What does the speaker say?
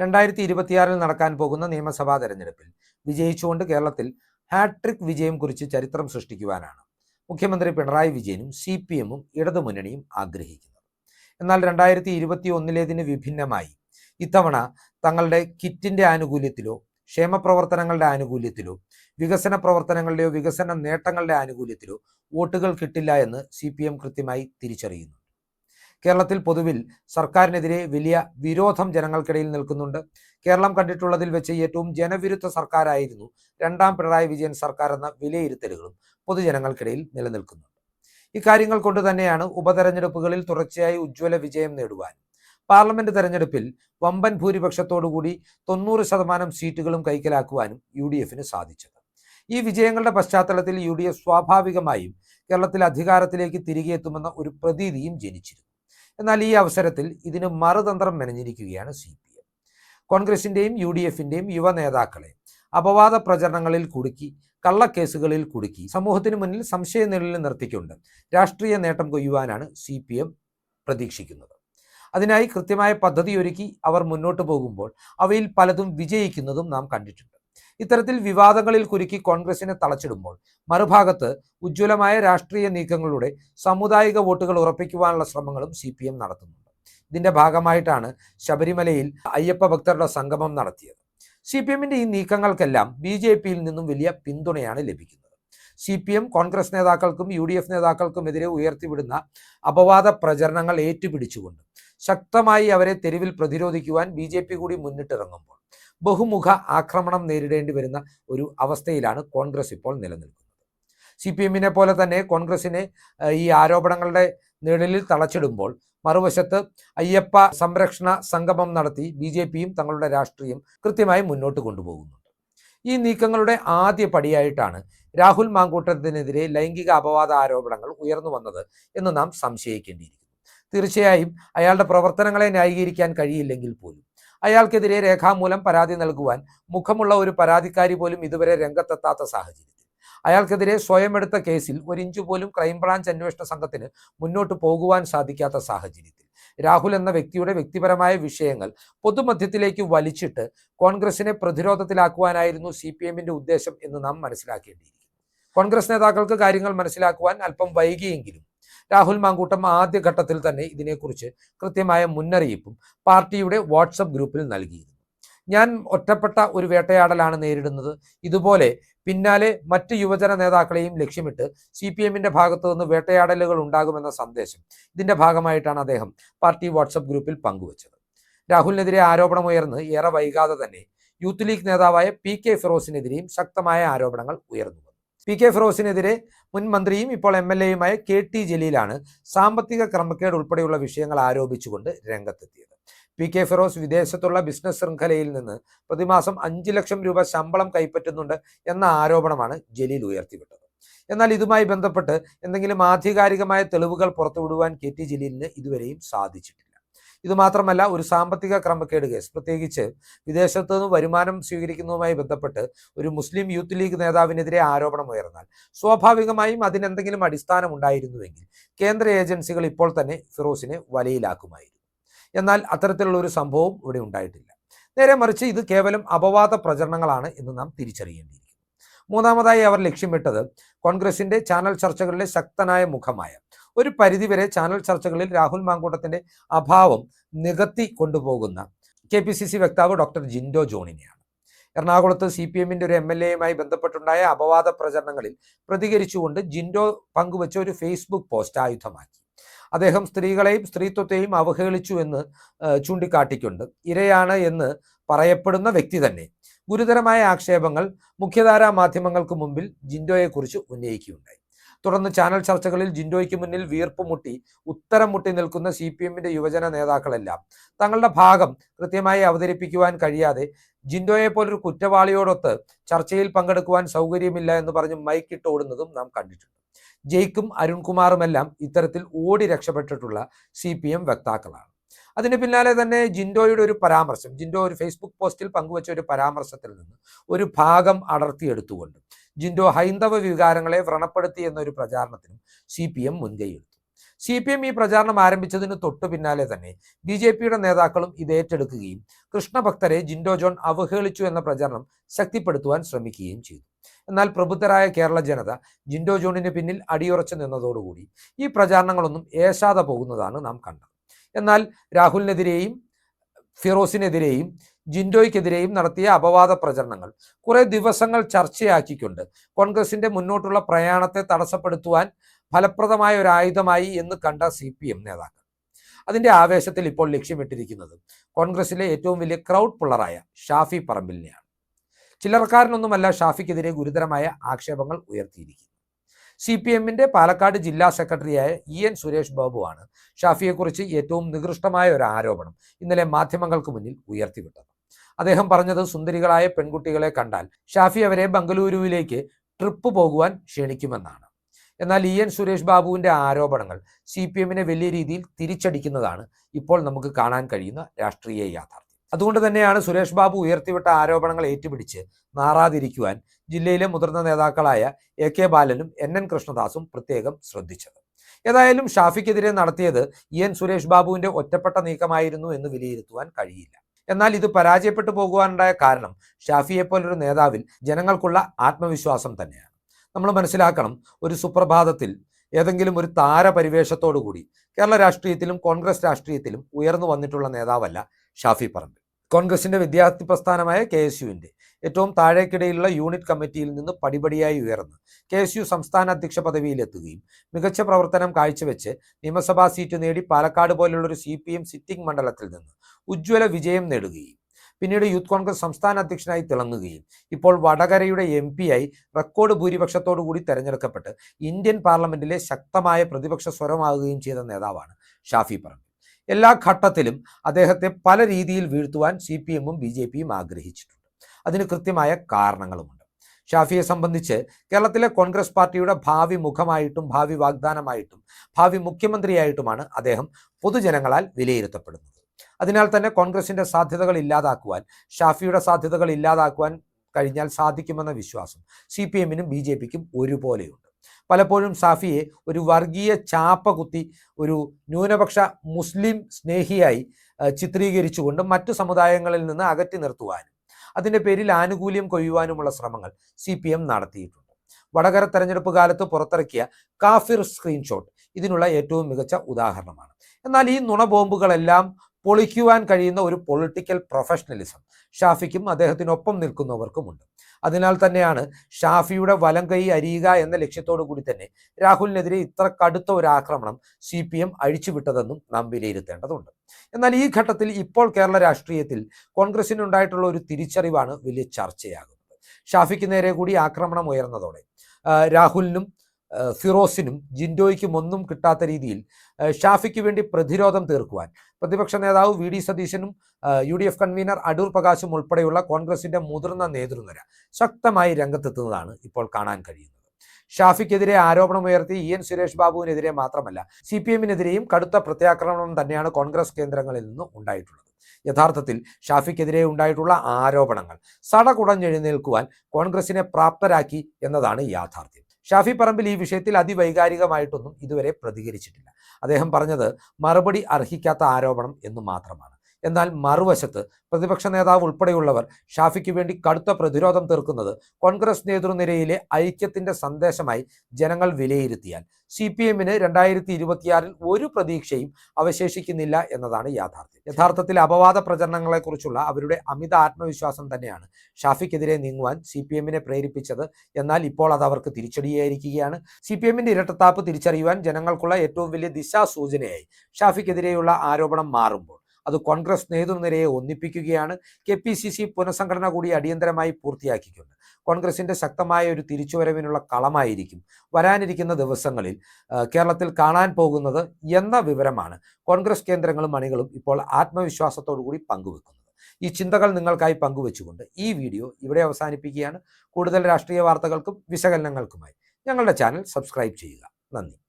രണ്ടായിരത്തി ഇരുപത്തിയാറിൽ നടക്കാൻ പോകുന്ന നിയമസഭാ തെരഞ്ഞെടുപ്പിൽ വിജയിച്ചുകൊണ്ട് കേരളത്തിൽ ഹാട്രിക് വിജയം കുറിച്ച് ചരിത്രം സൃഷ്ടിക്കുവാനാണ് മുഖ്യമന്ത്രി പിണറായി വിജയനും സി പി എമ്മും ഇടതുമുന്നണിയും ആഗ്രഹിക്കുന്നത്. എന്നാൽ രണ്ടായിരത്തി ഇരുപത്തി ഒന്നിലേതിന് വിഭിന്നമായി ഇത്തവണ തങ്ങളുടെ കിറ്റിന്റെ ആനുകൂല്യത്തിലോ ക്ഷേമപ്രവർത്തനങ്ങളുടെ ആനുകൂല്യത്തിലോ വികസന പ്രവർത്തനങ്ങളുടെയോ വികസന നേട്ടങ്ങളുടെ ആനുകൂല്യത്തിലോ വോട്ടുകൾ കിട്ടില്ല എന്ന് സി പി എം കൃത്യമായി തിരിച്ചറിയുന്നു. കേരളത്തിൽ പൊതുവിൽ സർക്കാരിനെതിരെ വലിയ വിരോധം ജനങ്ങൾക്കിടയിൽ നിൽക്കുന്നുണ്ട്. കേരളം കണ്ടിട്ടുള്ളതിൽ വെച്ച് ഏറ്റവും ജനവിരുദ്ധ സർക്കാരായിരുന്നു രണ്ടാം പിണറായി വിജയൻ സർക്കാർ എന്ന വിലയിരുത്തലുകളും പൊതുജനങ്ങൾക്കിടയിൽ നിലനിൽക്കുന്നുണ്ട്. ഇക്കാര്യങ്ങൾ കൊണ്ട് തന്നെയാണ് ഉപതെരഞ്ഞെടുപ്പുകളിൽ തുടർച്ചയായി ഉജ്ജ്വല വിജയം നേടുവാൻ. പാർലമെന്റ് തെരഞ്ഞെടുപ്പിൽ വമ്പൻ ഭൂരിപക്ഷത്തോടുകൂടി തൊണ്ണൂറ് ശതമാനം സീറ്റുകളും കൈക്കലാക്കുവാനും യു ഡി എഫിന് സാധിച്ചത്. ഈ വിജയങ്ങളുടെ പശ്ചാത്തലത്തിൽ യു ഡി എഫ് സ്വാഭാവികമായും കേരളത്തിൽ അധികാരത്തിലേക്ക് തിരികെ എത്തുമെന്ന ഒരു പ്രതീതിയും ജനിച്ചിരുന്നു. എന്നാൽ ഈ അവസരത്തിൽ ഇതിന് മറുതന്ത്രം മെനഞ്ഞിരിക്കുകയാണ് സി പി എം. കോൺഗ്രസിന്റെയും യു ഡി എഫിന്റെയും യുവ നേതാക്കളെ അപവാദ പ്രചരണങ്ങളിൽ കുടുക്കി കള്ളക്കേസുകളിൽ കുടുക്കി സമൂഹത്തിന് മുന്നിൽ സംശയ നിലയിൽ നിർത്തിക്കൊണ്ട് രാഷ്ട്രീയ നേട്ടം കൊയ്യുവാനാണ് സി പി എം പ്രതീക്ഷിക്കുന്നത്. അതിനായി കൃത്യമായ പദ്ധതി ഒരുക്കി അവർ മുന്നോട്ട് പോകുമ്പോൾ അവയിൽ പലതും വിജയിക്കുന്നതും നാം കണ്ടിട്ടുണ്ട്. ഇത്തരത്തിൽ വിവാദങ്ങളിൽ കുരുക്കി കോൺഗ്രസിനെ തളച്ചിടുമ്പോൾ മറുഭാഗത്ത് ഉജ്ജ്വലമായ രാഷ്ട്രീയ നീക്കങ്ങളുടെ സാമുദായിക വോട്ടുകൾ ഉറപ്പിക്കുവാനുള്ള ശ്രമങ്ങളും സി നടത്തുന്നുണ്ട്. ഇതിന്റെ ഭാഗമായിട്ടാണ് ശബരിമലയിൽ അയ്യപ്പ ഭക്തരുടെ സംഗമം നടത്തിയത്. സി പി എമ്മിന്റെ ഈ നീക്കങ്ങൾക്കെല്ലാം ബി ജെ പിയിൽ നിന്നും വലിയ പിന്തുണയാണ് ലഭിക്കുന്നത്. സി പി എം കോൺഗ്രസ് നേതാക്കൾക്കും യു ഡി എഫ് നേതാക്കൾക്കുമെതിരെ ഉയർത്തിവിടുന്ന അപവാദ പ്രചരണങ്ങൾ ഏറ്റുപിടിച്ചുകൊണ്ട് ശക്തമായി അവരെ തെരുവിൽ പ്രതിരോധിക്കുവാൻ ബി ജെ പി കൂടി മുന്നിട്ടിറങ്ങുമ്പോൾ ബഹുമുഖ ആക്രമണം നേരിടേണ്ടി വരുന്ന ഒരു അവസ്ഥയിലാണ് കോൺഗ്രസ് ഇപ്പോൾ നിലനിൽക്കുന്നത്. സി പി എമ്മിനെ പോലെ തന്നെ കോൺഗ്രസിനെ ഈ ആരോപണങ്ങളുടെ നിഴലിൽ തളച്ചിടുമ്പോൾ മറുവശത്ത് അയ്യപ്പ സംരക്ഷണ സംഗമം നടത്തി ബി ജെ പിയും തങ്ങളുടെ രാഷ്ട്രീയം കൃത്യമായി മുന്നോട്ട് കൊണ്ടുപോകുന്നുണ്ട്. ഈ നീക്കങ്ങളുടെ ആദ്യ പടിയായിട്ടാണ് രാഹുൽ മാങ്കൂട്ടത്തിനെതിരെ ലൈംഗിക അപവാദ ആരോപണങ്ങൾ ഉയർന്നു വന്നത് എന്ന് നാം സംശയിക്കേണ്ടിയിരിക്കുന്നു. തീർച്ചയായും അയാളുടെ പ്രവർത്തനങ്ങളെ ന്യായീകരിക്കാൻ കഴിയില്ലെങ്കിൽ പോലും അയാൾക്കെതിരെ രേഖാമൂലം പരാതി നൽകുവാൻ മുഖമുള്ള ഒരു പരാതിക്കാരി പോലും ഇതുവരെ രംഗത്തെത്താത്ത സാഹചര്യത്തിൽ. അയാൾക്കെതിരെ സ്വയം എടുത്ത കേസിൽ ഒരു ഇഞ്ചു പോലും ക്രൈംബ്രാഞ്ച് അന്വേഷണ സംഘത്തിന് മുന്നോട്ട് പോകുവാൻ സാധിക്കാത്ത സാഹചര്യത്തിൽ. രാഹുൽ എന്ന വ്യക്തിയുടെ വ്യക്തിപരമായ വിഷയങ്ങൾ പൊതുമധ്യത്തിലേക്ക് വലിച്ചിട്ട് കോൺഗ്രസിനെ പ്രതിരോധത്തിലാക്കുവാനായിരുന്നു സി പി എമ്മിന്റെ ഉദ്ദേശം എന്ന് നാം മനസ്സിലാക്കേണ്ടിയിരിക്കുന്നു. കോൺഗ്രസ് നേതാക്കൾക്ക് കാര്യങ്ങൾ മനസ്സിലാക്കുവാൻ അല്പം വൈകിയെങ്കിലും രാഹുൽ മാങ്കൂട്ടം ആദ്യഘട്ടത്തിൽ തന്നെ ഇതിനെക്കുറിച്ച് കൃത്യമായ മുന്നറിയിപ്പും പാർട്ടിയുടെ വാട്സപ്പ് ഗ്രൂപ്പിൽ നൽകിയിരുന്നു. ഞാൻ ഒറ്റപ്പെട്ട ഒരു വേട്ടയാടലാണ് നേരിടുന്നത്. ഇതുപോലെ പിന്നാലെ മറ്റ് യുവജന നേതാക്കളെയും ലക്ഷ്യമിട്ട് സി പി എമ്മിന്റെ ഭാഗത്തു നിന്ന് വേട്ടയാടലുകൾ ഉണ്ടാകുമെന്ന സന്ദേശം ഇതിന്റെ ഭാഗമായിട്ടാണ് അദ്ദേഹം പാർട്ടി വാട്സപ്പ് ഗ്രൂപ്പിൽ പങ്കുവച്ചത്. രാഹുലിനെതിരെ ആരോപണമുയർന്ന് ഏറെ വൈകാതെ തന്നെ യൂത്ത് ലീഗ് നേതാവായ പി കെ ഫിറോസിനെതിരെയും ശക്തമായ ആരോപണങ്ങൾ ഉയർന്നു പി കെ ഫിറോസിനെതിരെ മുൻ മന്ത്രിയും ഇപ്പോൾ എം എൽ എയുമായ കെ ടി ജലീലാണ് സാമ്പത്തിക ക്രമക്കേട് ഉൾപ്പെടെയുള്ള വിഷയങ്ങൾ ആരോപിച്ചുകൊണ്ട് രംഗത്തെത്തിയത്. പി കെ ഫിറോസ് വിദേശത്തുള്ള ബിസിനസ് ശൃംഖലയിൽ നിന്ന് പ്രതിമാസം അഞ്ച് ലക്ഷം രൂപ ശമ്പളം കൈപ്പറ്റുന്നുണ്ട് എന്ന ആരോപണമാണ് ജലീൽ ഉയർത്തിവിട്ടത്. എന്നാൽ ഇതുമായി ബന്ധപ്പെട്ട് എന്തെങ്കിലും ആധികാരികമായ തെളിവുകൾ പുറത്തുവിടുവാൻ കെ ടി ജലീലിന് ഇതുവരെയും സാധിച്ചിട്ടില്ല. ഇതുമാത്രമല്ല ഒരു സാമ്പത്തിക ക്രമക്കേട് കേസ്. പ്രത്യേകിച്ച് വിദേശത്തു നിന്ന് വരുമാനം സ്വീകരിക്കുന്നതുമായി ബന്ധപ്പെട്ട് ഒരു മുസ്ലിം യൂത്ത് ലീഗ് നേതാവിനെതിരെ ആരോപണം ഉയർന്നാൽ സ്വാഭാവികമായും അതിനെന്തെങ്കിലും അടിസ്ഥാനം ഉണ്ടായിരുന്നുവെങ്കിൽ കേന്ദ്ര ഏജൻസികൾ ഇപ്പോൾ തന്നെ ഫിറോസിനെ വലയിലാക്കുമായിരുന്നു. എന്നാൽ അത്തരത്തിലുള്ള ഒരു സംഭവം ഇവിടെ ഉണ്ടായിട്ടില്ല. നേരെ മറിച്ച് ഇത് കേവലം അപവാദ പ്രചരണങ്ങളാണ് എന്ന് നാം തിരിച്ചറിയേണ്ടിയിരിക്കുന്നു. മൂന്നാമതായി അവർ ലക്ഷ്യമിട്ടത് കോൺഗ്രസിന്റെ ചാനൽ ചർച്ചകളിലെ ശക്തനായ മുഖമായ ഒരു പരിധിവരെ ചാനൽ ചർച്ചകളിൽ രാഹുൽ മാങ്കൂട്ടത്തിന്റെ അഭാവം നികത്തി കൊണ്ടുപോകുന്ന കെ പി സി സി വക്താവ് ഡോക്ടർ ജിൻഡോ ജോണിനെയാണ്. എറണാകുളത്ത് സി പി എമ്മിന്റെ ഒരു എം എൽ എയുമായി ബന്ധപ്പെട്ടുണ്ടായ അപവാദ പ്രചരണങ്ങളിൽ പ്രതികരിച്ചുകൊണ്ട് ജിൻഡോ പങ്കുവച്ച ഒരു ഫേസ്ബുക്ക് പോസ്റ്റ് ആയുധമാക്കി. അദ്ദേഹം സ്ത്രീകളെയും സ്ത്രീത്വത്തെയും അവഹേളിച്ചു എന്ന് ചൂണ്ടിക്കാട്ടിക്കൊണ്ട് ഇരയാണ് എന്ന് പറയപ്പെടുന്ന വ്യക്തി തന്നെ ഗുരുതരമായ ആക്ഷേപങ്ങൾ മുഖ്യധാരാ മാധ്യമങ്ങൾക്ക് മുമ്പിൽ ജിൻഡോയെക്കുറിച്ച് ഉന്നയിക്കുകയുണ്ടായി. തുടർന്ന് ചാനൽ ചർച്ചകളിൽ ജിൻഡോയ്ക്ക് മുന്നിൽ വീർപ്പ് മുട്ടി ഉത്തരം മുട്ടി നിൽക്കുന്ന സി പി എമ്മിന്റെ യുവജന നേതാക്കളെല്ലാം. തങ്ങളുടെ ഭാഗം കൃത്യമായി അവതരിപ്പിക്കുവാൻ കഴിയാതെ ജിൻഡോയെ പോലൊരു കുറ്റവാളിയോടൊത്ത് ചർച്ചയിൽ പങ്കെടുക്കുവാൻ സൗകര്യമില്ല എന്ന് പറഞ്ഞ് മൈക്കിട്ട് ഓടുന്നതും നാം കണ്ടിട്ടുണ്ട്. ജയ്ക്കും അരുൺകുമാറുമെല്ലാം ഇത്തരത്തിൽ ഓടി രക്ഷപ്പെട്ടിട്ടുള്ള സി പി എം വക്താക്കളാണ്. അതിന് പിന്നാലെ തന്നെ ജിൻഡോയുടെ ഒരു പരാമർശം ജിൻഡോ ഒരു ഫേസ്ബുക്ക് പോസ്റ്റിൽ പങ്കുവച്ച ഒരു പരാമർശത്തിൽ നിന്ന് ഒരു ഭാഗം അടർത്തിയെടുത്തുകൊണ്ട് ജിൻഡോ ഹൈന്ദവ വികാരങ്ങളെ വ്രണപ്പെടുത്തി എന്നൊരു പ്രചാരണത്തിനും സി പി എം മുൻകൈയെടുത്തു. സി പി എം ഈ പ്രചാരണം ആരംഭിച്ചതിന് തൊട്ടു പിന്നാലെ തന്നെ ബി ജെ പിയുടെ നേതാക്കളും ഇത് ഏറ്റെടുക്കുകയും കൃഷ്ണഭക്തരെ ജിൻഡോ ജോൺ അവഹേളിച്ചു എന്ന പ്രചാരണം ശക്തിപ്പെടുത്തുവാൻ ശ്രമിക്കുകയും ചെയ്തു. എന്നാൽ പ്രബുദ്ധരായ കേരള ജനത ജിൻഡോ ജോണിന് പിന്നിൽ അടിയുറച്ചു നിന്നതോടുകൂടി ഈ പ്രചാരണങ്ങളൊന്നും ഏശാതെ പോകുന്നതാണ് നാം കണ്ടത്. എന്നാൽ രാഹുലിനെതിരെയും ഫിറോസിനെതിരെയും ജിൻഡോയ്ക്കെതിരെയും നടത്തിയ അപവാദ പ്രചരണങ്ങൾ. കുറെ ദിവസങ്ങൾ ചർച്ചയാക്കിക്കൊണ്ട് കോൺഗ്രസിന്റെ മുന്നോട്ടുള്ള പ്രയാണത്തെ തടസ്സപ്പെടുത്തുവാൻ ഫലപ്രദമായ ഒരു ആയുധമായി എന്ന് കണ്ട സി പി എം നേതാക്കൾ. അതിന്റെ ആവേശത്തിൽ ഇപ്പോൾ ലക്ഷ്യമിട്ടിരിക്കുന്നത് കോൺഗ്രസിലെ ഏറ്റവും വലിയ ക്രൗഡ് പുള്ളറായ ഷാഫി പറമ്പിലിനെയാണ്. ചില്ലറക്കാരനൊന്നുമല്ല ഷാഫിക്കെതിരെ ഗുരുതരമായ ആക്ഷേപങ്ങൾ ഉയർത്തിയിരിക്കുന്നത്. സി പി എമ്മിന്റെ പാലക്കാട് ജില്ലാ സെക്രട്ടറിയായ ഇ എൻ സുരേഷ് ബാബുവാണ് ഷാഫിയെക്കുറിച്ച് ഏറ്റവും നികൃഷ്ടമായ ഒരു ആരോപണം ഇന്നലെ മാധ്യമങ്ങൾക്ക് മുന്നിൽ ഉയർത്തിവിട്ടത്. അദ്ദേഹം പറഞ്ഞത് സുന്ദരികളായ പെൺകുട്ടികളെ കണ്ടാൽ ഷാഫി അവരെ ബംഗളൂരുവിലേക്ക് ട്രിപ്പ് പോകുവാൻ ക്ഷണിക്കുമെന്നാണ്. എന്നാൽ ഇ എൻ സുരേഷ് ബാബുവിന്റെ ആരോപണങ്ങൾ സി പി എമ്മിനെ വലിയ രീതിയിൽ തിരിച്ചടിക്കുന്നതാണ് ഇപ്പോൾ നമുക്ക് കാണാൻ കഴിയുന്ന രാഷ്ട്രീയ യാഥാർത്ഥ്യം. അതുകൊണ്ട് തന്നെയാണ് സുരേഷ് ബാബു ഉയർത്തിവിട്ട ആരോപണങ്ങൾ ഏറ്റുപിടിച്ച് നാറാതിരിക്കുവാൻ ജില്ലയിലെ മുതിർന്ന നേതാക്കളായ എ കെ ബാലനും എൻ എൻ കൃഷ്ണദാസും പ്രത്യേകം ശ്രദ്ധിച്ചത്. ഏതായാലും ഷാഫിക്കെതിരെ നടത്തിയത് ഇ എൻ സുരേഷ് ബാബുവിന്റെ ഒറ്റപ്പെട്ട നീക്കമായിരുന്നു എന്ന് വിലയിരുത്തുവാൻ കഴിയില്ല. എന്നാൽ ഇത് പരാജയപ്പെട്ടു പോകുവാനുണ്ടായ കാരണം ഷാഫിയെ പോലൊരു നേതാവിൽ ജനങ്ങൾക്കുള്ള ആത്മവിശ്വാസം തന്നെയാണ്. നമ്മൾ മനസ്സിലാക്കണം ഒരു സുപ്രഭാതത്തിൽ ഏതെങ്കിലും ഒരു താരപരിവേഷത്തോടു കൂടി കേരള രാഷ്ട്രീയത്തിലും കോൺഗ്രസ് രാഷ്ട്രീയത്തിലും ഉയർന്നു വന്നിട്ടുള്ള നേതാവല്ല ഷാഫി പറമ്പിൽ. കോൺഗ്രസിന്റെ വിദ്യാർത്ഥി പ്രസ്ഥാനമായ കെ എസ് യുവിന്റെ. ഏറ്റവും താഴേക്കിടയിലുള്ള യൂണിറ്റ് കമ്മിറ്റിയിൽ നിന്ന് പടിപടിയായി ഉയർന്ന് കെ എസ് യു സംസ്ഥാന അധ്യക്ഷ പദവിയിലെത്തുകയും മികച്ച പ്രവർത്തനം കാഴ്ചവെച്ച് നിയമസഭാ സീറ്റ് നേടി പാലക്കാട് പോലുള്ള ഒരു സി പി എം സിറ്റിംഗ് മണ്ഡലത്തിൽ നിന്ന് ഉജ്ജ്വല വിജയം നേടുകയും പിന്നീട് യൂത്ത് കോൺഗ്രസ് സംസ്ഥാന അധ്യക്ഷനായി തിളങ്ങുകയും ഇപ്പോൾ വടകരയുടെ എം ആയി റെക്കോർഡ് ഭൂരിപക്ഷത്തോടു കൂടി തെരഞ്ഞെടുക്കപ്പെട്ട് ഇന്ത്യൻ പാർലമെന്റിലെ ശക്തമായ പ്രതിപക്ഷ സ്വരമാകുകയും ചെയ്ത നേതാവാണ് ഷാഫി പറമ്പിൽ. എല്ലാ ഘട്ടത്തിലും അദ്ദേഹത്തെ പല രീതിയിൽ വീഴ്ത്തുവാൻ സി പി എമ്മും ബി ജെ പിയും ആഗ്രഹിച്ചിട്ടുണ്ട്. അതിന് കൃത്യമായ കാരണങ്ങളുമുണ്ട്. ഷാഫിയെ സംബന്ധിച്ച് കേരളത്തിലെ കോൺഗ്രസ് പാർട്ടിയുടെ ഭാവി മുഖമായിട്ടും ഭാവി വാഗ്ദാനമായിട്ടും ഭാവി മുഖ്യമന്ത്രിയായിട്ടുമാണ് അദ്ദേഹം പൊതുജനങ്ങളാൽ വിലയിരുത്തപ്പെടുന്നത്. അതിനാൽ തന്നെ കോൺഗ്രസിന്റെ സാധ്യതകൾ ഇല്ലാതാക്കുവാൻ ഷാഫിയുടെ സാധ്യതകൾ ഇല്ലാതാക്കുവാൻ കഴിഞ്ഞാൽ സാധിക്കുമെന്ന വിശ്വാസം സി പി എമ്മിനും ബി ജെ പിക്കും ഒരുപോലെയുണ്ട്. പലപ്പോഴും സാഫിയെ ഒരു വർഗീയ ചാപ്പ കുത്തി ഒരു ന്യൂനപക്ഷ മുസ്ലിം സ്നേഹിയായി ചിത്രീകരിച്ചുകൊണ്ട് മറ്റു സമുദായങ്ങളിൽ നിന്ന് അകറ്റി നിർത്തുവാനും അതിന്റെ പേരിൽ ആനുകൂല്യം കൊയ്യുവാനുമുള്ള ശ്രമങ്ങൾ സി പി എം നടത്തിയിട്ടുണ്ട്. വടകര തെരഞ്ഞെടുപ്പ് കാലത്ത് പുറത്തിറക്കിയ കാഫിർ സ്ക്രീൻഷോട്ട് ഇതിനുള്ള ഏറ്റവും മികച്ച ഉദാഹരണമാണ്. എന്നാൽ ഈ നുണബോംബുകളെല്ലാം പൊളിക്കുവാൻ കഴിയുന്ന ഒരു പൊളിറ്റിക്കൽ പ്രൊഫഷണലിസം ഷാഫിക്കും അദ്ദേഹത്തിനൊപ്പം നിൽക്കുന്നവർക്കുമുണ്ട്. അതിനാൽ തന്നെയാണ് ഷാഫിയുടെ വലം കൈ അരിയുക എന്ന ലക്ഷ്യത്തോടു കൂടി തന്നെ രാഹുലിനെതിരെ ഇത്ര കടുത്ത ഒരു ആക്രമണം സി പി എം അഴിച്ചുവിട്ടതെന്നും നാം വിലയിരുത്തേണ്ടതുണ്ട്. എന്നാൽ ഈ ഘട്ടത്തിൽ ഇപ്പോൾ കേരള രാഷ്ട്രീയത്തിൽ കോൺഗ്രസിനുണ്ടായിട്ടുള്ള ഒരു തിരിച്ചറിവാണ് വലിയ ചർച്ചയാകുന്നത്. ഷാഫിക്ക് നേരെ കൂടി ആക്രമണം ഉയർന്നതോടെ രാഹുലിനും ഫിറോസിനും ജിൻഡോയ്ക്കും ഒന്നും കിട്ടാത്ത രീതിയിൽ ഷാഫിക്ക് വേണ്ടി പ്രതിരോധം തീർക്കുവാൻ. പ്രതിപക്ഷ നേതാവ് വി ഡി സതീശനും U D F convener Adoor പ്രകാശും ഉൾപ്പെടെയുള്ള കോൺഗ്രസിന്റെ മുതിർന്ന നേതൃനിര ശക്തമായി രംഗത്തെത്തുന്നതാണ് ഇപ്പോൾ കാണാൻ കഴിയുന്നത്. ഷാഫിക്കെതിരെ ആരോപണമുയർത്തി ഇ എൻ സുരേഷ് ബാബുവിനെതിരെ മാത്രമല്ല സി പി എമ്മിനെതിരെയും കടുത്ത പ്രത്യാക്രമണം തന്നെയാണ് കോൺഗ്രസ് കേന്ദ്രങ്ങളിൽ നിന്ന് ഉണ്ടായിട്ടുള്ളത്. യഥാർത്ഥത്തിൽ ഷാഫിക്കെതിരെ ഉണ്ടായിട്ടുള്ള ആരോപണങ്ങൾ സട സടകുടഞ്ഞെഴുന്നേൽക്കുവാൻ കോൺഗ്രസിനെ പ്രാപ്തരാക്കി എന്നതാണ് യാഥാർത്ഥ്യം. ഷാഫി പറമ്പിൽ ഈ വിഷയത്തിൽ അതിവൈകാരികമായിട്ടൊന്നും ഇതുവരെ പ്രതികരിച്ചിട്ടില്ല. അദ്ദേഹം പറഞ്ഞത് മറുപടി അർഹിക്കാത്ത ആരോപണം എന്ന് മാത്രമാണ്. എന്നാൽ മറുവശത്ത് പ്രതിപക്ഷ നേതാവ് ഉൾപ്പെടെയുള്ളവർ ഷാഫിക്ക് വേണ്ടി കടുത്ത പ്രതിരോധം തീർക്കുന്നത് കോൺഗ്രസ് നേതൃനിരയിലെ ഐക്യത്തിന്റെ സന്ദേശമായി ജനങ്ങൾ വിലയിരുത്തിയാൽ സി പി എമ്മിന് രണ്ടായിരത്തി ഇരുപത്തിയാറിൽ ഒരു പ്രതീക്ഷയും അവശേഷിക്കുന്നില്ല എന്നതാണ് യാഥാർത്ഥ്യം. യഥാർത്ഥത്തിൽ അപവാദ പ്രചരണങ്ങളെക്കുറിച്ചുള്ള അവരുടെ അമിത ആത്മവിശ്വാസം തന്നെയാണ് ഷാഫിക്കെതിരെ നീങ്ങുവാൻ സി പി എമ്മിനെ പ്രേരിപ്പിച്ചത്. എന്നാൽ ഇപ്പോൾ അത് അവർക്ക് തിരിച്ചടിയായിരിക്കുകയാണ്. സി പി എമ്മിന്റെ ഇരട്ടത്താപ്പ് തിരിച്ചറിയുവാൻ ജനങ്ങൾക്കുള്ള ഏറ്റവും വലിയ ദിശാസൂചനയായി ഷാഫിക്കെതിരെയുള്ള ആരോപണം മാറുമ്പോൾ അത് കോൺഗ്രസ് നേതൃനിരയെ ഒന്നിപ്പിക്കുകയാണ്. കെ പി സി സി പുനഃസംഘടന കൂടി അടിയന്തരമായി പൂർത്തിയാക്കിക്കൊണ്ട് കോൺഗ്രസിന്റെ ശക്തമായ ഒരു തിരിച്ചുവരവിനുള്ള കളമായിരിക്കും വരാനിരിക്കുന്ന ദിവസങ്ങളിൽ കേരളത്തിൽ കാണാൻ പോകുന്നത് എന്ന വിവരമാണ് കോൺഗ്രസ് കേന്ദ്രങ്ങളും അണികളും ഇപ്പോൾ ആത്മവിശ്വാസത്തോടു കൂടി പങ്കുവെക്കുന്നത്. ഈ ചിന്തകൾ നിങ്ങൾക്കായി പങ്കുവെച്ചുകൊണ്ട് ഈ വീഡിയോ ഇവിടെ അവസാനിപ്പിക്കുകയാണ്. കൂടുതൽ രാഷ്ട്രീയ വാർത്തകൾക്കും വിശകലനങ്ങൾക്കുമായി ഞങ്ങളുടെ ചാനൽ സബ്സ്ക്രൈബ് ചെയ്യുക. നന്ദി.